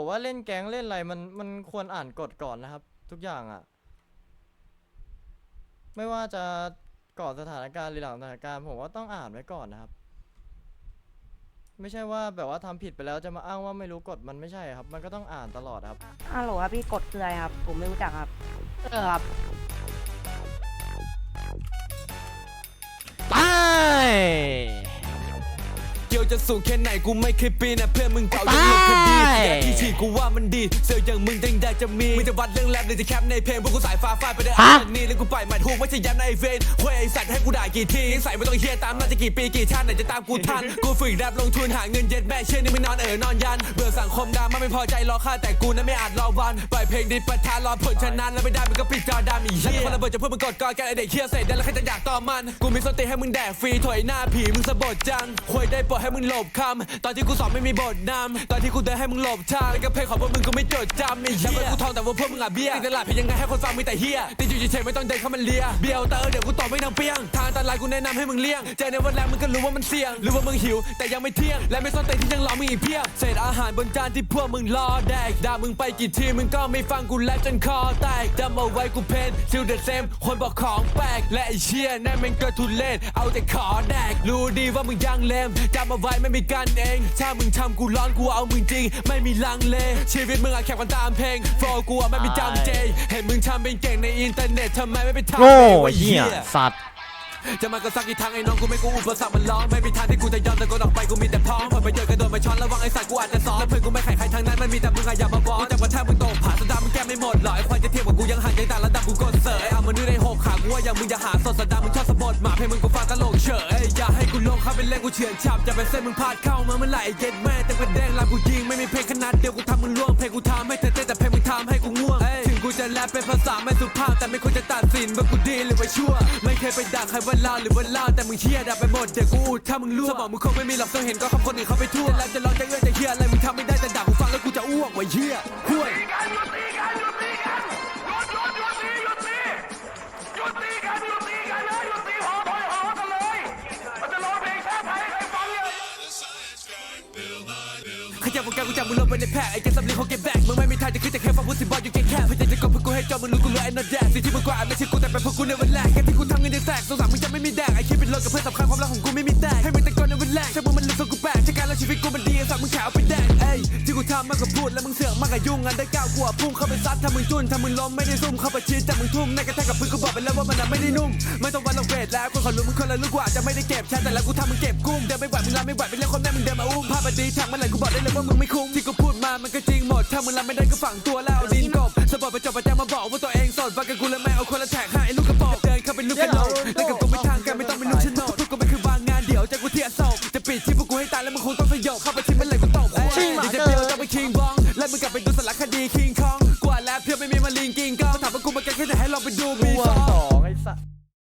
ผมว่าเล่นแก๊งเล่นอะไรมันมันควรอ่านกฎก่อนนะครับ ทุกอย่างอะไม่ว่าจะก่อนสถานการณ์หรือหลังสถานการณ์ผมว่าต้องอ่านไว้ก่อนนะครับ ไม่ใช่ว่าแบบว่าทำผิดไปแล้วจะมาอ้างว่าไม่รู้กฎมันไม่ใช่ครับ มันก็ต้องอ่านตลอดครับ ฮัลโหลครับพี่กดคืออะไรครับ ผมไม่รู้จักครับ เออครับ จะสูงแค่ไหนกูไม่เคยปีนนะเพื่อนมึงเก่ายังหลุดคดีแต่ที่ฉีกกูว่ามันดีเสืออย่างมึงยังอยากจะมีมึงจะวัดเรื่องแรปหรือจะแคปในเพลงพวกกูสายฟ้าฟาดไปได้อ่านนี่แล้วกูปล่อยหมัดฮุกไม่ใช่ย้ำในเวนเฮ้ยไอสัตว์ให้กูด่ากี่ทีนิสัยไม่ต้องเฮียตามน่าจะกี่ปีกี่ชาติไหนจะตามกูทันกูฝึกแรปลงทุนหาเงินเย็ดแม่เชื่อนี่ไม่นอนเออนอนยันเบื่อสังคมดราม่าไม่พอใจรอค่าแต่กูนั้นไม่อาจรอวันปล่อยเพลงดิบประทานรอผลชนะแล้วไม่ได้มึงก็ปิดจอดำอีเหี้ยคนระเบิดจะเพื่อมึงกดกอกันไอเด็กเฮียเสร็จแล้วใครจะอยากต่อมันกูมีส้นตีนให้มึงแดกฟรีถอยหน้าผีมึงสะบัดจังควยได้โปรดให้มึงหลบคำตอนที่กูสอนไม่มีบทนำตอนที่กูเดินให้มึงหลบทางแล้วก็เพลงของพวกมึงกูไม่จดจำไอ้เหี้ยกูทองแต่ว่าพวกมึงอะเบี้ยติดตลาดเพลงยังไงให้คนฟังมีแต่เฮียติดอยู่เฉยๆไม่ต้องเดินเข้ามาเลียเบียวเตอร์เดี๋ยวกูตอบไม่นางเปี้ยงทางอันตรายกูแนะนำให้มึงเลี่ยงเจอในวันแรกมึงก็รู้ว่ามันเสี่ยงหรือว่ามึงหิวแต่ยังไม่เที่ยง และไม่สนใจที่ยังรอมึงอีกเพียบเศษอาหารบนจานที่พวกมึงรอแดกด่ามึงไปกี่ทีมึงก็ไม่ฟังกูและจนคอแตกจำเอาไว้กูเพนซิลเดอะเซมคนบอกของแปลกและไอเชี่ยนั่นแม่งก็ทุเล่นเอาแต่ขอแดกรู้ดีว่ามึงยังเลมจำเอาไว้ไม่มีกันเอง ถ้ามึงทำกูร้อนกูเอามึงจริง ไม่มีลังเล ชีวิตมึงอะแข่งกันตามเพลงโฟกูอะไม่มีจำเจ เห็นมึงทำเป็นเก่งในอินเทอร์เน็ตทำไมไม่ไปทำโง่เองวะเหี้ยเหี้ยสัตว์จะมาก็สักกี่ทางไอ้น้องกูไม่กูอุปสรรคมันร้องไม่มีทางที่กูจะยอมแต่กูออกไปกูมีแต่พร้อมผลประโยชน์กระโดดมาช้อนระวังไอ้สัตว์กูอาจจะซ้อมแล้วเพื่อนกูไม่ไข่ใครทางนั้นมันมีแต่มึงอะอย่ามาบอกแต่ว่าถ้ามึงตกผ่านสดามึงแก้ไม่หมดหรอกไอ้ควายจะเทียบกับกูยังห่างไกลต่างระดับกูกดเสยเอามาดูในหกขากูว่าอย่างมึงอย่าหาสดสดามึงชอบสะบดหมาเพลงมึงกูฟังตลกเฉยอย่าให้กูลงเข้าไปเล่นกูเฉือนฉับจะไปเส้นมึงพลาดเข้ามาเมื่อไหร่เย็ดแม่แต่กระแดงลามกูยิงไม่มีเพลงขนาดเดียวกูทำมึงล่วงเพลงกูทำให้เธอเต้นแต่เพลงมึงทำให้กูง่วงถึงกูจะแรปเป็นภาษาไม่สุภาพแต่ไม่ควรจะตัดสินว่ากูดีหรือว่าชั่ว ไม่เคยไปด่าใครว่าลาวหรือว่าลาวแต่มึงเชี่ยด่าไปหมดเดี๋ยวกูอุดถ้ามึงรั่วสมองมึงคงไม่มีหรอกต้องเห็นก็คำคนอื่นเขาไปทั่ว ยับวงการกูจับมึงลงไปในแพ้ไอ้แกสำลีเขาเก็บแบกมึงไม่มีทางจะขึ้นจากแค่ฟังพูดสิบอลอยู่แค่แค่พยายามจะกดเพื่อกูให้จอมึงรู้กูเลยไอ้นอแดดสิ่งที่มึงกว่าไม่ใช่กูแต่เป็นพวกกูในวันแรก ที่ทำมากกว่าพูดแล้วมึงเสือกมากกว่ายุ่งงานได้ก้าวกว่าพุ่งเข้าไปซัดถ้ามึงจุนถ้ามึงล้มไม่ได้ซุ่มเข้าไปชิดแต่มึงทุ่มในกระแทกกับพื้นกูบอกไปแล้วว่ามันน่ะไม่ได้นุ่ม ไม่ต้องวันลงเวทแล้วคนขารู้มึงคนละลูกกว่าจะไม่ได้เก็บแค่แต่แล้วกูทำมึงเก็บกุ้มเดินไม่ไหวมึงรับไม่ไหวไปเรียกคนแม่มึงเดินมาอุ้มภาพมันดีทางมันไหลกูบอกได้เลยว่ามึงไม่คุ้มที่กูพูดมามันก็จริงหมดถ้ามึงรับไม่ได้ก็ฝังตัวแล้วดินกบสะบัดไปจบไปแจ้งมาบอกว่าตัวเองสดว่ากับกูแล้วไม่เอาคนละแท็กให้ลูกกระบอกเดินเข้าไปลูกกระโหลกแล้วกับกูไม่ทางกันไม่ต้องเป็นลูกชนกพวกกูไม่คือบางงานเดี๋ยวจะกูเทียโศกจะปิดที่พวกกูให้ตายแล้วมึงคงต้องสยบเข้าไป องแล้วมึงกลับไปดูสารคดีคิงคองกว่าแล้วเพื่อไม่มีมาลิงกิงกองถามว่ากูมาแก้แค่ไหนให้ลองไปดูบีฟอง